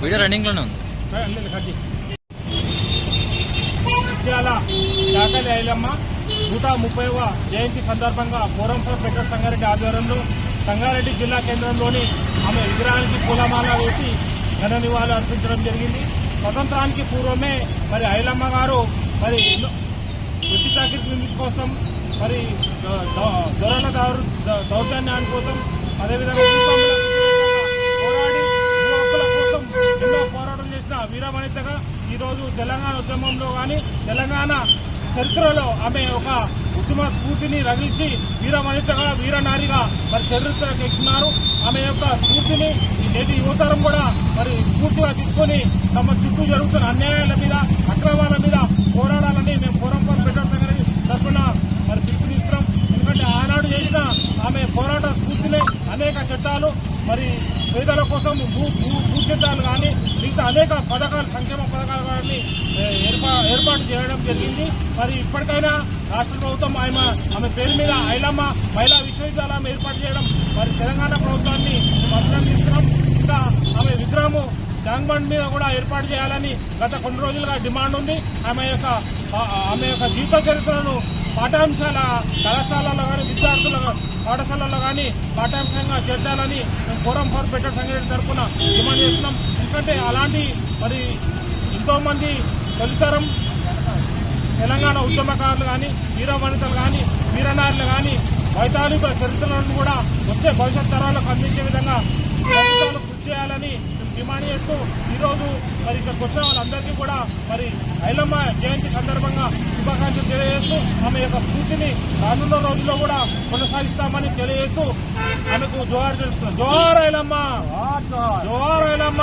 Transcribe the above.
Video రన్నింగ్లోనే ఉంది లేదు, చాకలి ఐలమ్మ నూట ముప్పైవ జయంతి సందర్భంగా ఫోరం ఫర్ బెటర్ సంగారెడ్డి ఆధ్వర్యంలో సంగారెడ్డి జిల్లా కేంద్రంలోని ఆమె విగ్రహానికి పూలమాల వేసి ఘన నివాళులు అర్పించడం జరిగింది. స్వతంత్రానికి పూర్వమే మరి ఐలమ్మ గారు మరి వృత్తి చాకరీ కోసం మరి దొరణ దౌర్జన్యాన్ని కోసం అదేవిధంగా భూస్వాముల పోరాడి భూ హక్కుల కోసం ఎన్నో పోరాటం చేసిన వీరవనితగా ఈరోజు తెలంగాణ ఉద్యమంలో కానీ తెలంగాణ చరిత్రలో ఆమె ఒక ఉద్యమ స్ఫూర్తిని రగిల్చి వీరవనితగా వీరనారిగా మరి చరిత్రకు ఎక్కినారు. ఆమె యొక్క స్ఫూర్తిని నేటి యువతరం కూడా మరి స్ఫూర్తిగా తీసుకొని తమ చుట్టూ జరుగుతున్న అన్యాయాల మీద అక్రమాల మీద పోరాడాలని మేము పోరాటం పెట్టడం తరఫున మరి పిలుపునిస్తున్నాం ఎందుకంటే ఆనాడు చేసిన ఆమె పోరాట స్ఫూర్తిని అనేక చట్టాలు మరి పేదల కోసం భూ భూ భూ చట్టాలు కానీ మిగతా అనేక పథకాలు సంక్షేమ పథకాలు కానీ ఏర్పా ఏర్పాటు చేయడం జరిగింది. మరి ఇప్పటికైనా రాష్ట్ర ప్రభుత్వం ఆమె ఆమె పేరు మీద ఐలమ్మ మహిళా విశ్వవిద్యాలయం ఏర్పాటు చేయడం మరి తెలంగాణ ప్రభుత్వాన్ని అభినందిస్తున్నాం ఇంకా ఆమె విగ్రహము ట్యాంక్ బండ్ మీద కూడా ఏర్పాటు చేయాలని గత కొన్ని రోజులుగా డిమాండ్ ఉంది. ఆమె యొక్క ఆమె యొక్క జీవిత చరిత్రను పాఠ్యాంశాల కళాశాలలో కానీ విద్యార్థుల పాఠశాలలో కానీ పాఠ్యాంశంగా చేర్చాలని మేము ఫోరం ఫర్ బెటర్ సంఘటన తరఫున డిమాండ్ చేస్తున్నాం. ఎందుకంటే అలాంటి మరి ఎంతోమంది తొలితరం తెలంగాణ ఉద్యమకారులు కానీ వీర వనితలు కానీ వీరనారులు కానీ వైతాళిక చరిత్రలను కూడా వచ్చే భవిష్యత్ తరాలకు అందించే విధంగా కృషి చేయాలని డిమాండ్ చేస్తూ ఈరోజు మరి ఇక్కడికి వచ్చిన వాళ్ళందరికీ కూడా మరి ఐలమ్మ జయంతి సందర్భంగా శుభాకాంక్షలు తెలియజేస్తూ ఆమె యొక్క స్ఫూర్తిని రానున్న రోజుల్లో కూడా కొనసాగిస్తామని తెలియజేస్తూ ఆమెకు జోహార్ తెలుస్తున్నాం జోహార్ ఐలమ్మ! జోహార్ ఐలమ్మ